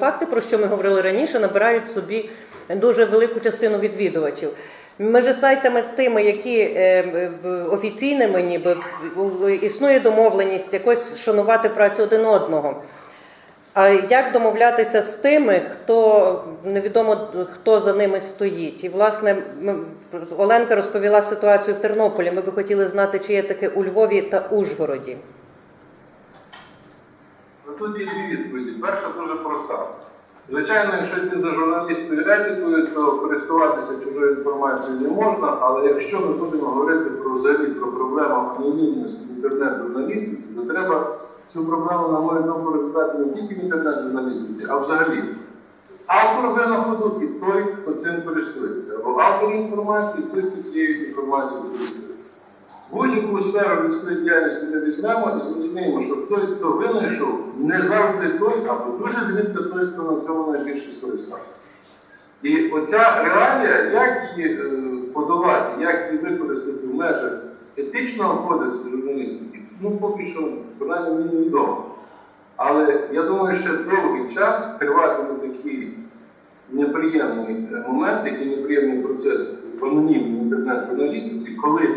Факти, про що ми говорили раніше, набирають собі дуже велику частину відвідувачів. Між сайтами тими, які е, е, офіційними, ніби існує домовленість якось шанувати працю один одного. А як домовлятися з тими, хто невідомо хто за ними стоїть? І власне Оленка розповіла ситуацію в Тернополі. Ми би хотіли знати, чи є таке у Львові та Ужгороді. Тут є дві відповіді. Перша дуже проста. Звичайно, якщо йти за журналістською етикою, то користуватися чужою інформацією не можна, але якщо ми будемо говорити про взагалі про проблему анонімності інтернет-журналістиці, то треба цю проблему, на мою думку, розглядати не тільки в інтернет-журналістиці, а взагалі. Автор винаходу і той, хто цим користується. Або автор інформації, той, хто цією інформацією користується. Будь-яку сферу людської діяльності ми візьмемо і зрозуміємо, що той, хто винайшов, не завжди той, або дуже зрідко той, хто на цьому найбільше скористався. І оця реалія, як її е, подолати, як її використати в межах етичного кодексу журналістики, ну поки що принаймні мені невідомо. Але я думаю, що довгий час триватиме такий неприємний е, момент, такий неприємний процес в анонімній інтернет-журналістиці, коли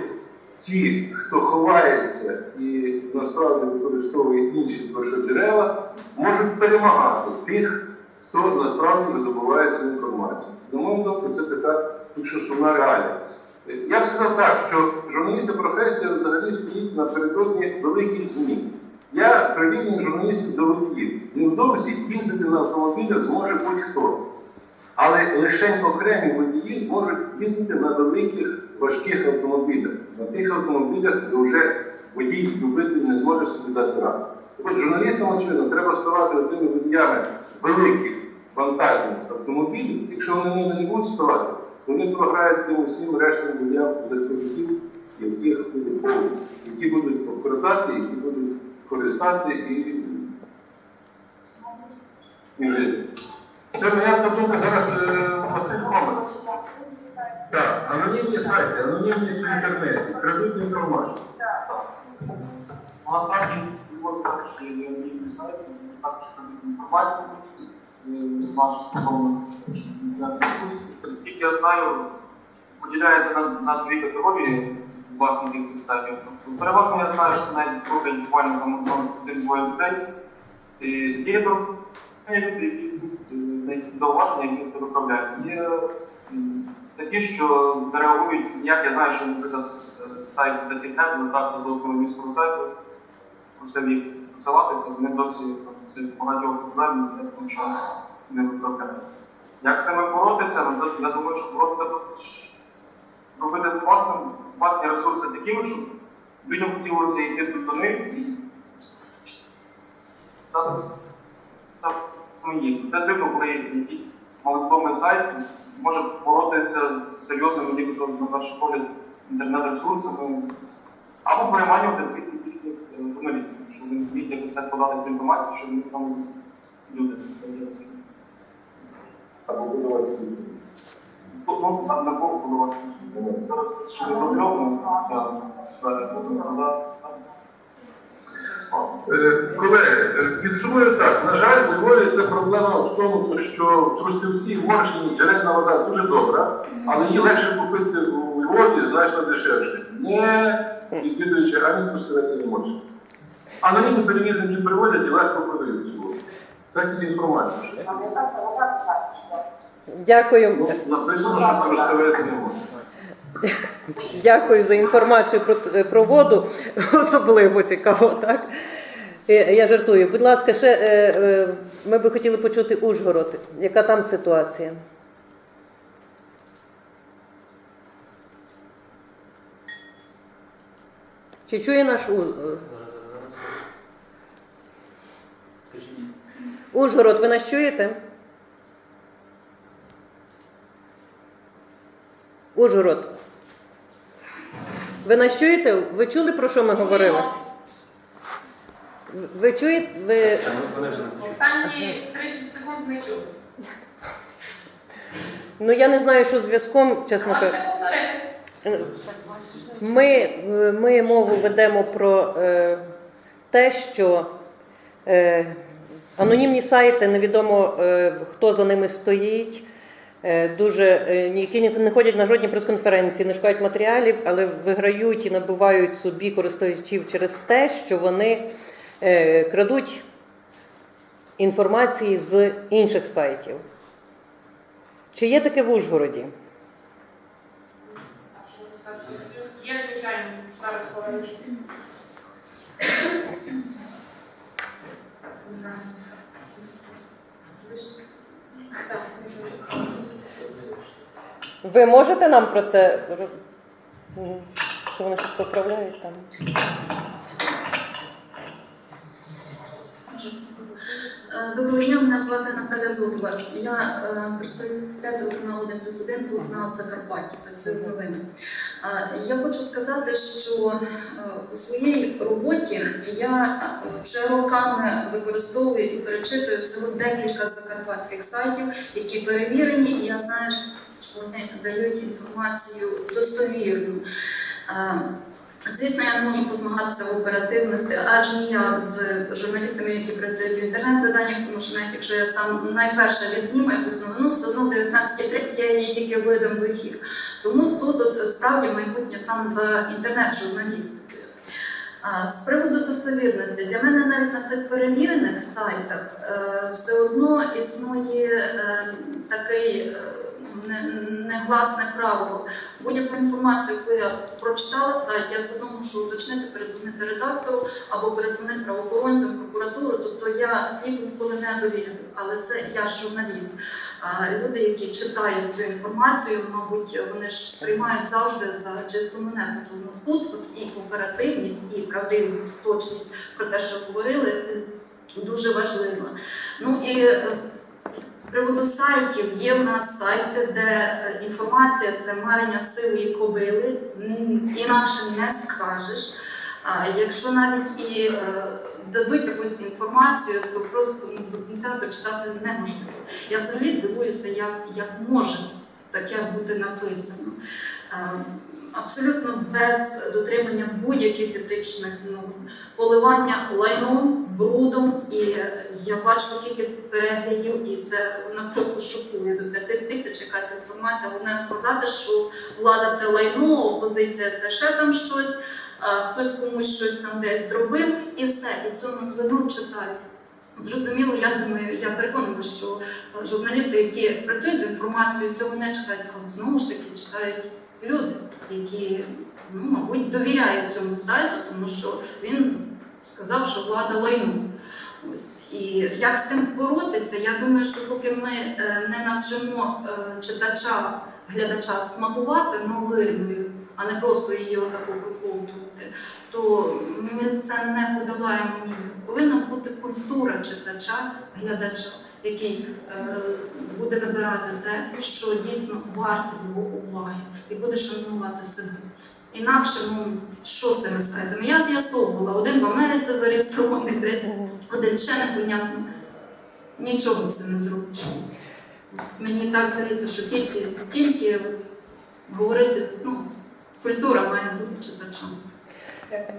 ті, хто ховається і насправді використовує інші першоджерела, можуть перемагати тих, хто насправді видобуває цю інформацію. На мою думку, це така сумна реалія. Я б сказав так, що журналістська професія взагалі стоїть напередодні великих змін. Я прирівнюю журналістів до водіїв. Невдовзі їздити на автомобілях зможе будь-хто. Але лише окремі водії зможуть їздити на великих важких автомобілях, на тих автомобілях, де вже водій любитель не зможе собі дати раду. От журналістам, очевидно, треба ставати тими водіями великих вантажних автомобілів. Якщо вони не будуть ставати, то вони програють тим усім рештам водіям легковиків, яких які будуть обкрадати, які будуть користати і, жити. Це моя думка зараз е, Василь. Так, анонімні сайти, анонімність в інтернеті, крадуть інформацію. Насправді, Львов також є анонімний сайт, також продають інформацію, наш стосовно дискусії. Я знаю, поділяється на, на дві категорії власників цих сайтів. Переважно я знаю, що навіть трохи буквально там один-двоє людей. І Є люди, які е, зауваження, які це виправляють. Такі, що не реагують ніяк. Я знаю, що, наприклад, е, сайт Затікнет звертався до економічного сайту, просив їх посилатися, вони досі багатьох звернень, тому що не виправляють. Як з ними боротися? Ну, Я думаю, що боротися робити власним, власні ресурси такими, щоб людям хотілося йти тут до них і статися там. Це типу, коли якийсь маловідомий сайт може боротися з серйозними, нібито на перший погляд, інтернет-ресурсами, або переманювати звідти їхніх е, журналістів, що вони вміють якось так подати ту інформацію, що вони саме люди. Або будувати. Ну, на, на кого подавати? Зараз ще не проблема ця сфера. Е, Колеги, е, підсумую так. На жаль, у Львові це проблема в тому, що в Трустівці в Моршині джерельна вода дуже добра, але її легше купити у Львові значно дешевше. Не відвідуючи ані Трустівець, ані Моршин. Анонімні перевізники приводять і легко продають цю воду. Так і з інформацією. Дякую. Ну, Написано, що Трустівець не може. Дякую за інформацію про, про воду. Особливо цікаво, так? Я жартую. Будь ласка, ще е, е, ми би хотіли почути Ужгород. Яка там ситуація? Чи чує наш У- е, Ужгород? Ви нас чуєте? Ужгород. Ви нас чуєте? Ви чули, про що ми говорили? Ви чуєте? Ви... Останні 30 секунд не чув. Ну я не знаю, що зв'язком, чесно кажучи. Ми, ми мову ведемо про е, те, що е, Анонімні сайти, невідомо е, хто за ними стоїть. Е, Дуже е, які не ходять на жодні прес-конференції, не шукають матеріалів, але виграють і набувають собі користувачів через те, що вони е, крадуть інформації з інших сайтів. Чи є таке в Ужгороді? Є, звичайно, зараз поруч. Не знаю. Так, не знаю. Ви можете нам про це що вони щось поправляють там? Е, Доброго дня, мене звати Наталя Зотова. Я е, представляю телеканал 1 плюс 1 тут на Закарпатті, працюю в новинах. Е, Я хочу сказати, що у своїй роботі я вже роками використовую і перечитую всього декілька закарпатських сайтів, які перевірені, і я знаю, що вони дають інформацію достовірну. Е, Звісно, я не можу позмагатися в оперативності, аж ніяк з журналістами, які працюють в інтернет-виданнях, тому що навіть якщо я сам найперше відзніму якусь новину, все одно в 19.30 я її тільки видам в ефір. Тому тут от, справді майбутнє саме за інтернет-журналістикою. З приводу достовірності, для мене навіть на цих перевірених сайтах е, все одно існує е, такий е, не- негласне правило. Будь-яку інформацію, яку я прочитала, так, я все одно мушу уточнити, передзвонити редактору або передзвонити правоохоронцям, прокуратуру. Тобто я сліпу ніколи не довіряю, але це я журналіст. Люди, які читають цю інформацію, мабуть, вони ж сприймають завжди за чисту монету. Тому тут і оперативність, і правдивість, точність про те, що говорили, дуже важлива. Ну і е, приводу сайтів є в нас сайти, де е, інформація це марення сивої кобили, інакше не скажеш. Якщо навіть і е, дадуть якусь інформацію, то просто ну, до кінця прочитати неможливо. Я взагалі дивуюся, як, як може таке бути написано. Абсолютно без дотримання будь-яких етичних норм, поливання лайном, брудом, і е, я бачу кількість переглядів, і це вона просто шокує. До п'яти тисяч якась інформація. Головне сказати, що влада це лайно, опозиція це ще там щось, хтось комусь щось там десь зробив, і все, і цю новину читають. Зрозуміло, я думаю, я переконана, що е, журналісти, які працюють з інформацією, цього не читають, але знову ж таки читають люди, які, ну, мабуть, довіряють цьому сайту, тому що він сказав, що влада лайну. Ось і як з цим боротися? Я думаю, що поки ми е, не навчимо е, читача, глядача смакувати новиною, а не просто її отаку проковтувати, то ми це не подолаємо ні. Повинна бути культура читача, глядача, який е, буде вибирати те, що дійсно варте його уваги, і буде шанувати себе. Інакше, ну що з цими сайтами? Я з'ясовувала, один в Америці зареєстрований десь, один ще непонятно. Нічого це не зробиш. Мені так здається, що тільки, тільки говорити, ну, культура має бути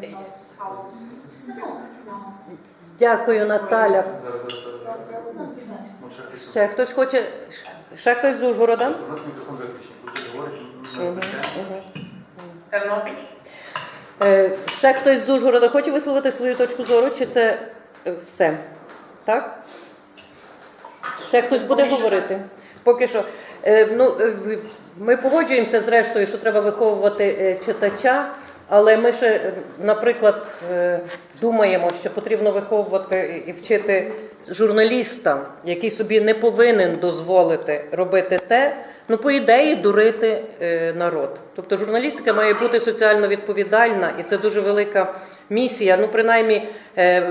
читачем. Дякую, Наталя. Ще хтось хоче. Ще хтось з Ужгорода? Тернопіль. Е, Ще хтось з Ужгорода хоче висловити свою точку зору, чи це е, все? Так? Ще хтось буде говорити? Поки що. Е, Ну, е, ми погоджуємося зрештою, що треба виховувати читача, але ми ще, наприклад, е, думаємо, що потрібно виховувати і вчити журналіста, який собі не повинен дозволити робити те, ну, по ідеї, дурити е, народ. Тобто журналістика має бути соціально відповідальна, і це дуже велика місія. Ну, принаймні, е,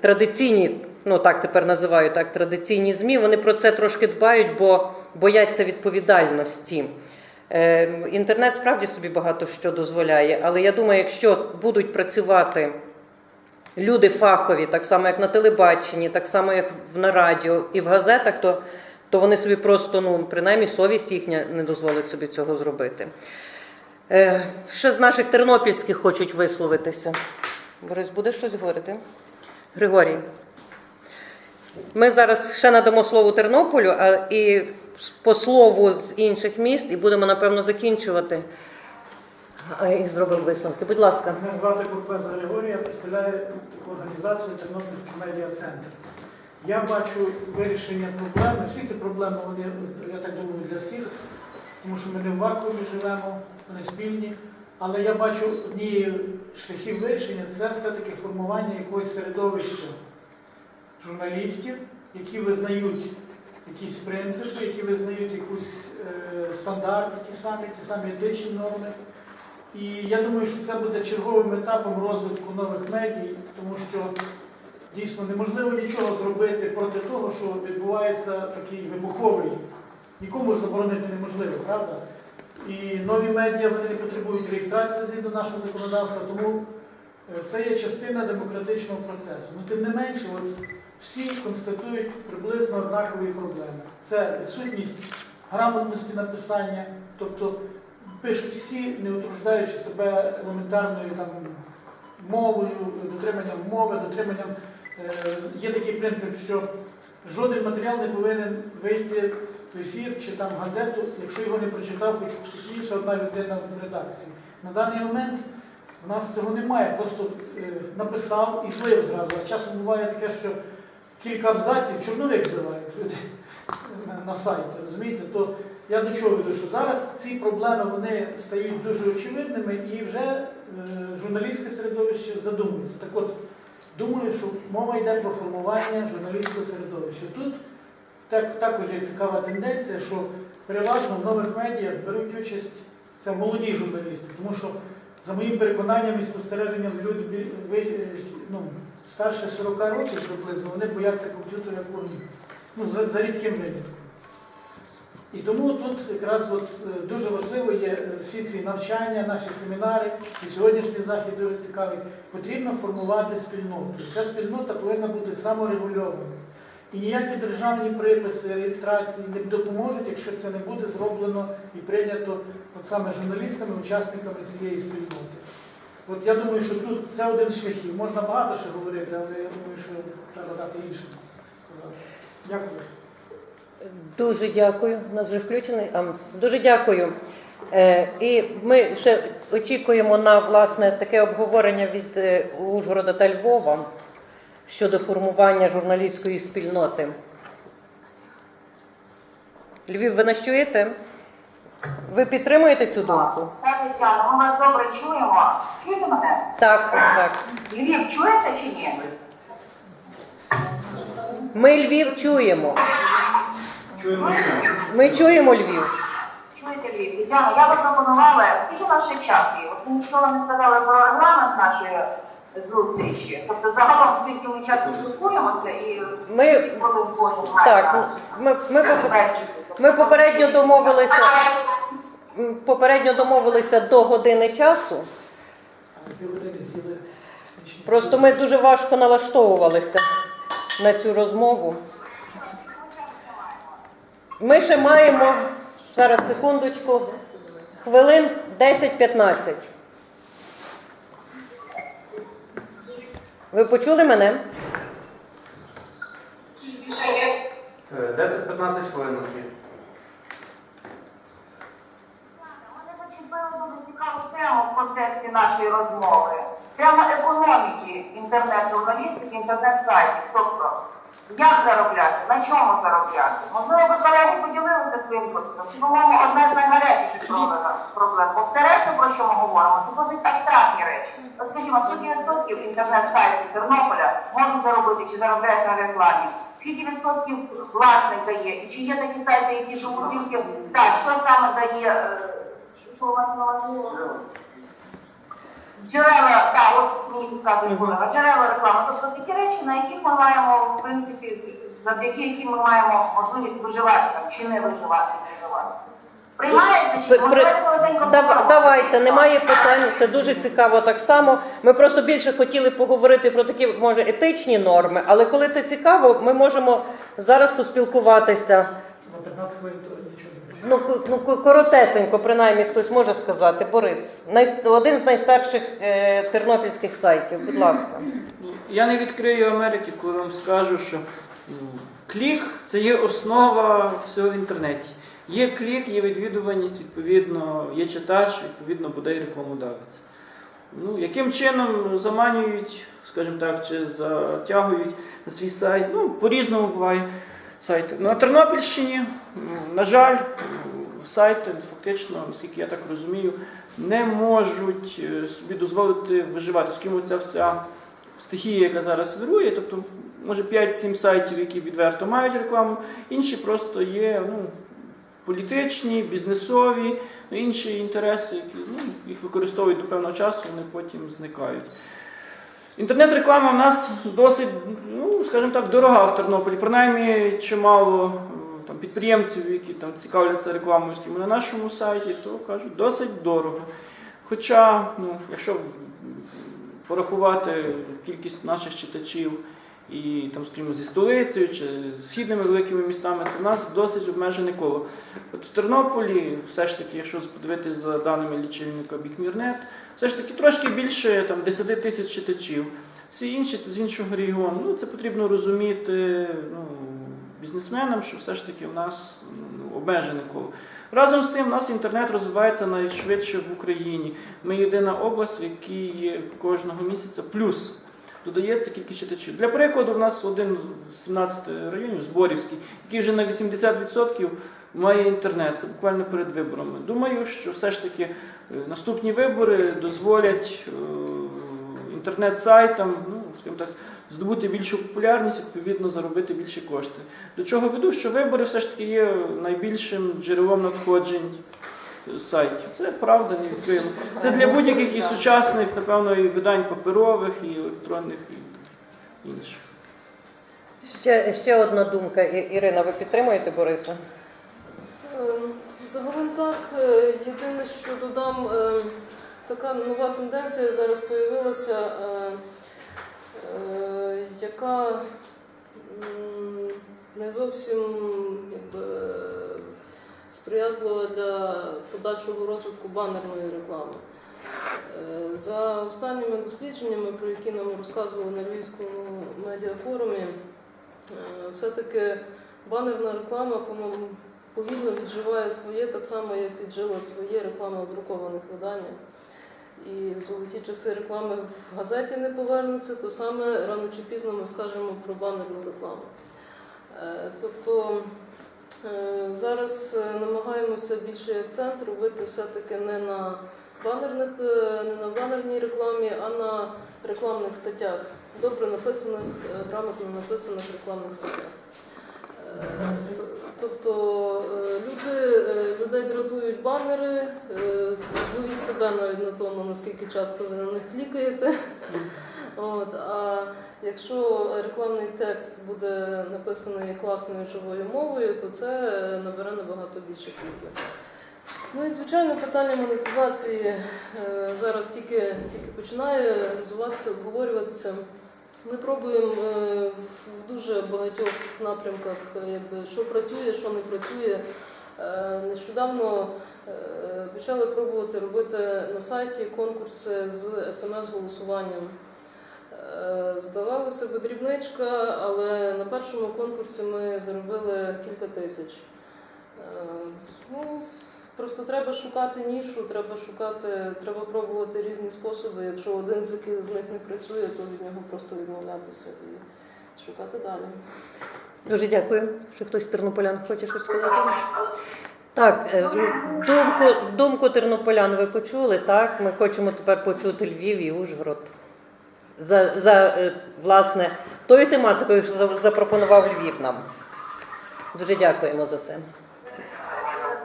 традиційні, ну так тепер називають так, традиційні ЗМІ, вони про це трошки дбають, бо бояться відповідальності. Е, Інтернет справді собі багато що дозволяє, але я думаю, якщо будуть працювати люди фахові, так само як на телебаченні, так само як на радіо і в газетах, то, то вони собі просто, ну, принаймні, совість їхня не дозволить собі цього зробити. Е, ще з наших тернопільських хочуть висловитися. Борис, будеш щось говорити? Григорій. Ми зараз ще надамо слово Тернополю, а і по слову з інших міст, і будемо напевно закінчувати. І зробимо висновки. Будь ласка. Мене звати Курпеза Григорій, я представляю організацію Тернопільський медіа центр. Я бачу вирішення проблеми. Всі ці проблеми, вони, я так думаю, для всіх, тому що ми не в вакуумі живемо, вони спільні. Але я бачу одні шляхів вирішення це все-таки формування якогось середовища журналістів, які визнають якісь принципи, які визнають якусь е, стандарти, ті самі, ті самі етичні норми. І я думаю, що це буде черговим етапом розвитку нових медій, тому що дійсно неможливо нічого зробити проти того, що відбувається такий вибуховий. Нікому ж заборонити неможливо, правда? І нові медіа вони не потребують реєстрації згідно нашого законодавства, тому е, це є частина демократичного процесу. Ну, тим не менше, от всі констатують приблизно однакові проблеми. Це відсутність грамотності написання, тобто пишуть всі, не утруждаючи себе елементарною там, мовою, дотриманням мови, дотриманням. Е, є такий принцип, що жоден матеріал не повинен вийти в ефір чи там газету, якщо його не прочитав хоч інша одна людина в редакції. На даний момент в нас цього немає, просто е, написав і злив зразу. А часом буває таке, що кілька абзаців чорновик зливають люди на, сайті, розумієте? То я до чого веду, що зараз ці проблеми вони стають дуже очевидними і вже е, журналістське середовище задумується. Так от, думаю, що мова йде про формування журналістського середовища. Тут так, також є цікава тенденція, що переважно в нових медіях беруть участь це молоді журналісти, тому що, за моїм переконанням і спостереженням, люди ну, старше 40 років приблизно, вони бояться комп'ютера як. Ну, за, за рідким винятком. І тому тут якраз от е, дуже важливо є е, всі ці навчання, наші семінари, і сьогоднішній захід дуже цікавий. Потрібно формувати спільноту. Ця спільнота повинна бути саморегульованою. І ніякі державні приписи, реєстрації не допоможуть, якщо це не буде зроблено і прийнято от саме журналістами, учасниками цієї спільноти. От я думаю, що тут це один з шляхів. Можна багато ще говорити, але я думаю, що треба дати іншим сказати. Дякую. Дуже дякую. У нас вже включений. А, Дуже дякую. Е, і ми ще очікуємо на власне таке обговорення від е, Ужгорода та Львова щодо формування журналістської спільноти. Львів, ви нас чуєте? Ви підтримуєте цю думку? Тетяна, ми вас добре чуємо. Чуєте мене? Так, так. Львів, чуєте чи ні? Ми Львів чуємо. Чуємо. Ми чуємо Львів. Чуєте Львів? Тетяна, я би пропонувала, скільки у нас ще час є? От ви нічого не сказали про регламент нашої зустрічі. Тобто загалом скільки ми часу спілкуємося і Ми- скільки хвилин кожен Так, має. ми, ми, ми попередньо домовилися. Попередньо домовилися до години часу. Просто ми дуже важко налаштовувалися на цю розмову. Ми ще маємо зараз секундочку, хвилин 10-15. Ви почули мене? Е, 10-15 хвилин на дуже цікаву тему в контексті нашої розмови. Тема економіки інтернет-журналістики, інтернет-сайтів. Тобто, як заробляти, на чому заробляти? Можливо, ви колеги поділилися своїм досвідом. Це, по-моєму, одна з найгарячіших проблем. Бо все решта, про що ми говоримо, це досить абстрактні речі. Скажімо, скільки відсотків інтернет-сайтів Тернополя можуть заробити чи заробляють на рекламі? Скільки відсотків власник дає? І чи є такі сайти, які живуть тільки так, що саме дає, Джерела, так, от мені підказує колега, джерела реклами. Тобто такі речі, на яких ми маємо, в принципі, завдяки яким ми маємо можливість виживати там, чи не виживати, не виживати. Чи При-. Давайте, немає питань. Це дуже цікаво так само. Ми просто більше хотіли поговорити про такі, може, етичні норми, але коли це цікаво, ми можемо зараз поспілкуватися. За 15 хвилин то нічого не буде. Ну, ну коротесенько, принаймні хтось може сказати. Борис, най, один з найстарших е, тернопільських сайтів. Будь ласка. Я не відкрию Америки, коли вам скажу, що Ну, Клік це є основа всього в інтернеті. Є клік, є відвідуваність, відповідно, є читач, відповідно, буде і рекламодавець. Ну, яким чином заманюють, скажімо так, чи затягують на свій сайт? Ну, по-різному буває сайти. На Тернопільщині, на жаль, сайти фактично, наскільки я так розумію, не можуть е, собі дозволити виживати, оскільки ця вся стихія, яка зараз вирує, тобто, може 5-7 сайтів, які відверто мають рекламу, інші просто є ну, політичні, бізнесові, ну, інші інтереси, які ну, їх використовують до певного часу, вони потім зникають. Інтернет-реклама в нас досить, скажімо так, дорога в Тернополі. Принаймні, чимало там, підприємців, які там цікавляться рекламою скажімо, на нашому сайті, то кажуть, досить дорого. Хоча, ну, якщо порахувати кількість наших читачів і там, скажімо, зі столицею чи з східними великими містами, то в нас досить обмежене коло. От в Тернополі, все ж таки, якщо подивитися за даними лічильника Бікмірнет, все ж таки трошки більше там, 10 тисяч читачів. Всі інші це з іншого регіону. Ну, це потрібно розуміти ну, бізнесменам, що все ж таки в нас ну, обмежене коло. Разом з тим, у нас інтернет розвивається найшвидше в Україні. Ми єдина область, в якій кожного місяця плюс додається кількість читачів. Для прикладу, в нас один з 17 районів, Зборівський, який вже на 80% має інтернет. Це буквально перед виборами. Думаю, що все ж таки е, наступні вибори дозволять е, інтернет-сайтам, ну, скажімо так, здобути більшу популярність, відповідно заробити більше кошти. До чого веду, що вибори все ж таки є найбільшим джерелом надходжень е, сайтів. Це правда, не відкриємо. Це для будь-яких і сучасних, напевно, і видань паперових, і електронних, і інших. Ще, ще одна думка. Ірина, ви підтримуєте Бориса? Ем, Загалом так, Е, єдине, що додам, е, така нова тенденція зараз з'явилася, е, е, яка не зовсім якби, сприятлива для подальшого розвитку банерної реклами. Е, За останніми дослідженнями, про які нам розказували на Львівському медіафорумі, е, все-таки банерна реклама, по-моєму, повільно відживає своє, так само, як віджила своє реклама в друкованих виданнях. І золоті часи реклами в газеті не повернуться, то саме рано чи пізно ми скажемо про банерну рекламу. Е, Тобто е, зараз е, намагаємося більший акцент робити все-таки не на банерних, не на банерній рекламі, а на рекламних статтях, добре написаних, грамотно написаних рекламних статтях. Тобто люди, банери, е, зловіть себе навіть на тому, наскільки часто ви на них клікаєте. От, а якщо рекламний текст буде написаний класною живою мовою, то це набере набагато більше кліків. Ну і звичайно, питання монетизації е, зараз тільки, тільки починає розвиватися, обговорюватися. Ми пробуємо е, в дуже багатьох напрямках, якби, що працює, що не працює. Е, Нещодавно е, почали пробувати робити на сайті конкурси з смс-голосуванням. Е, Здавалося би, дрібничка, але на першому конкурсі ми заробили кілька тисяч. Ну, просто треба шукати нішу, треба шукати, треба пробувати різні способи. Якщо один з яких з них не працює, то від нього просто відмовлятися шукати далі. Дуже дякую. Що хтось з тернополян хоче щось сказати? Так, е, думку, думку тернополян ви почули, так? Ми хочемо тепер почути Львів і Ужгород. За, за е, власне, тою тематикою, що запропонував Львів нам. Дуже дякуємо за це.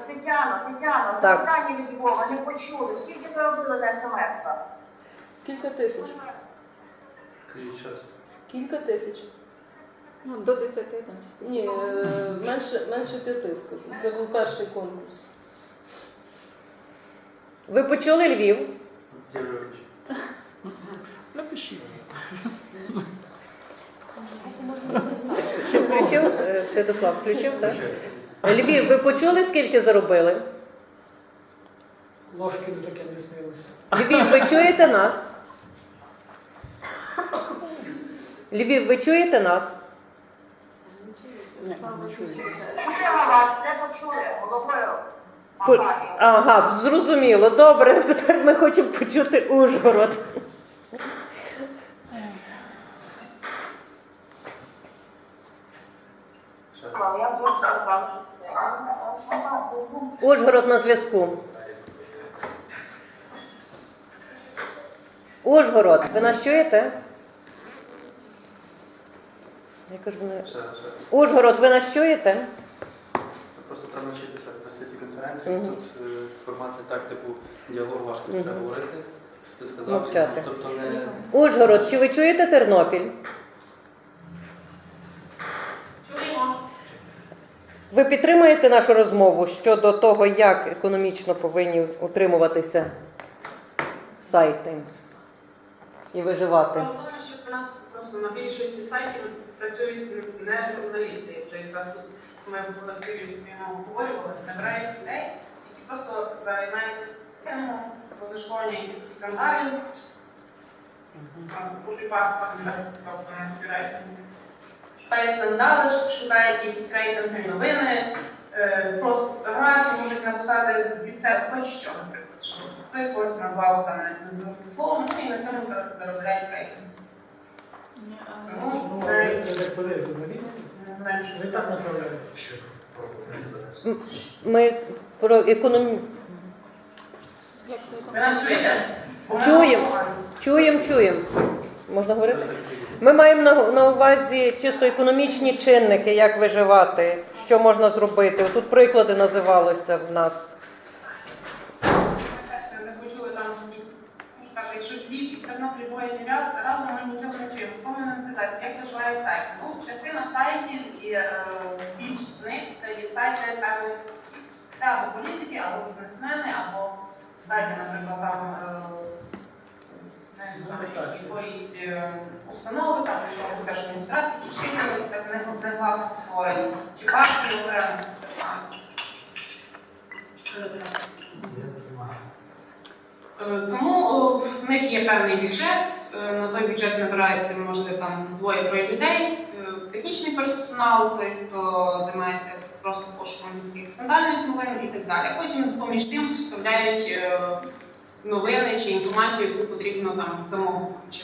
Тетяно, Тетяно, Так. запитання від Львова не почули. Скільки ви робили на смс-ках? Кілька тисяч. Кажіть ще. Кілька тисяч. Ну, до 10 там. Ні, е, менше, менше п'яти скажу. Це був перший конкурс. Ви почули Львів? Напишіть. Чи включив? Е, Святослав включив, так? Львів, ви почули, скільки заробили? Ложки не таке не снилося. Львів, ви чуєте нас? Львів, ви чуєте нас? Почули, головою По- Ага, зрозуміло. Добре, тепер ми хочемо почути Ужгород. Я Ужгород на зв'язку. Ужгород, ви нас чуєте? Я кажу, не... Ще, ще. Ужгород, ви нас чуєте? Просто треба навчитися вести ці конференції. Мгм. Тут е, формат не так, типу, діалог важко Мгм. треба говорити. Ти сказав, Мовчати. тобто не Ужгород, чи ви чуєте Тернопіль? Чуємо. Ви підтримуєте нашу розмову щодо того, як економічно повинні утримуватися сайти і виживати? Справа в тому, що в нас просто на більшості сайтів працюють не журналісти. Вже якраз тут ми в колективі своєму обговорювали, набирають людей, які просто займаються темою вишколення якихось скандалів, копіпаст тобто не збирають. Шукають скандали, шукають якісь рейтинги новини, е, просто фотографії, можуть написати від себе хоч що, наприклад, що хтось когось назвав там нецензурним словом, ну і на цьому заробляють рейтинг. Це ви так направляєте. Ми про економі... Ви нас чуєте? Чуємо. Чуємо, чуємо. Можна говорити? Ми маємо на, на увазі чисто економічні чинники, як виживати, що можна зробити. Тут приклади називалися в нас. Якщо Львів і Тернопіль боять ряд, разом ми нічого не чуємо. Як виживає сайт? Ну, частина сайтів і е, більшість з них це є сайти певних осіб. Це або політики, або бізнесмени, або сайти, наприклад, там е, якоїсь е, установи, там що теж адміністрації, чи ще якось так не, не власно створені, чи партії окремо так само. Е, Тому в них є певний бюджет. Е, На той бюджет набирається, можливо, там двоє-троє людей. Е, Технічний персонал, той, хто займається просто пошуком скандальних новин і так далі. Потім поміж тим вставляють е, новини чи інформацію, яку потрібно там самому чи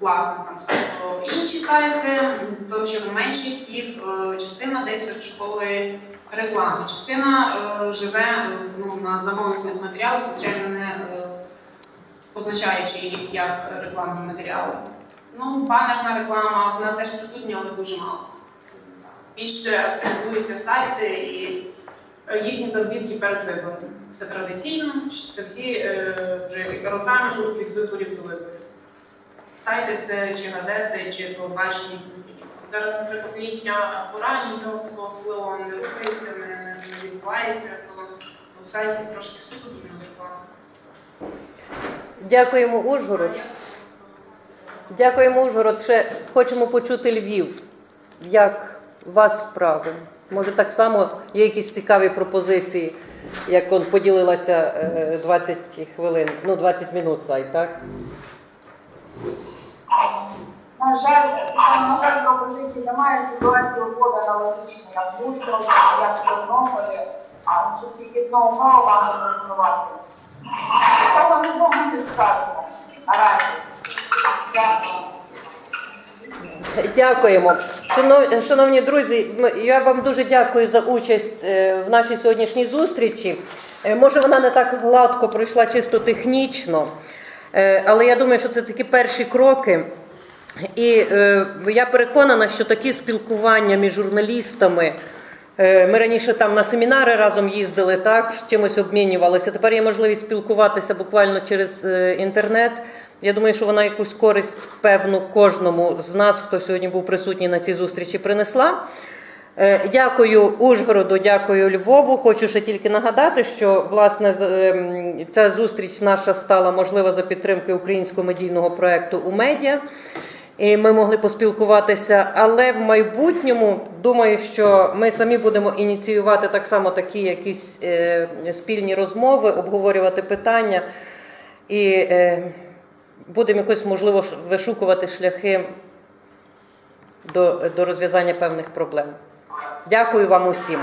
власникам сайту. Інші сайти, то що меншість їх частина десь розшуковує рекламу. Частина живе ну, на замовлених матеріалах, звичайно, не позначаючи їх як рекламні матеріали. Ну, банерна реклама, вона теж присутня, але дуже мало. Більше активізуються сайти і їхні заробітки перед виборами. Це традиційно, це всі е, вже роками живуть від виборів до виборів. Сайти це чи газети, чи телебачення. і. Зараз, наприклад, літня пора, нічого такого особливого не рухається, не, відбувається, то в сайті трошки суто дуже. Дякуємо, Ужгород. Дякуємо, Ужгород. Ще хочемо почути Львів. Як вас справи? Може, так само є якісь цікаві пропозиції, як он поділилася е, 20 хвилин, ну 20 минут сайт, так? На жаль, на жаль, пропозицій немає, ситуація у Львові аналогічна, як Ужгороді, як в Тернополі, а щоб тільки знову мало вам запропонувати. Не можу не скажемо. Дякуємо. Шанов- Шановні друзі, я вам дуже дякую за участь е, в нашій сьогоднішній зустрічі. Е, Може, вона не так гладко пройшла чисто технічно, е, але я думаю, що це такі перші кроки. І я переконана, що такі спілкування між журналістами. Е, Ми раніше там на семінари разом їздили, так чимось обмінювалися. Тепер є можливість спілкуватися буквально через е, інтернет. Я думаю, що вона якусь користь певну кожному з нас, хто сьогодні був присутній на цій зустрічі, принесла. Е, Дякую Ужгороду, дякую Львову. Хочу ще тільки нагадати, що власне ця зустріч наша стала можлива за підтримки українського медійного проекту у медіа. І ми могли поспілкуватися, але в майбутньому думаю, що ми самі будемо ініціювати так само такі якісь е, спільні розмови, обговорювати питання і е, будемо якось можливо вишукувати шляхи до, до розв'язання певних проблем. Дякую вам усім.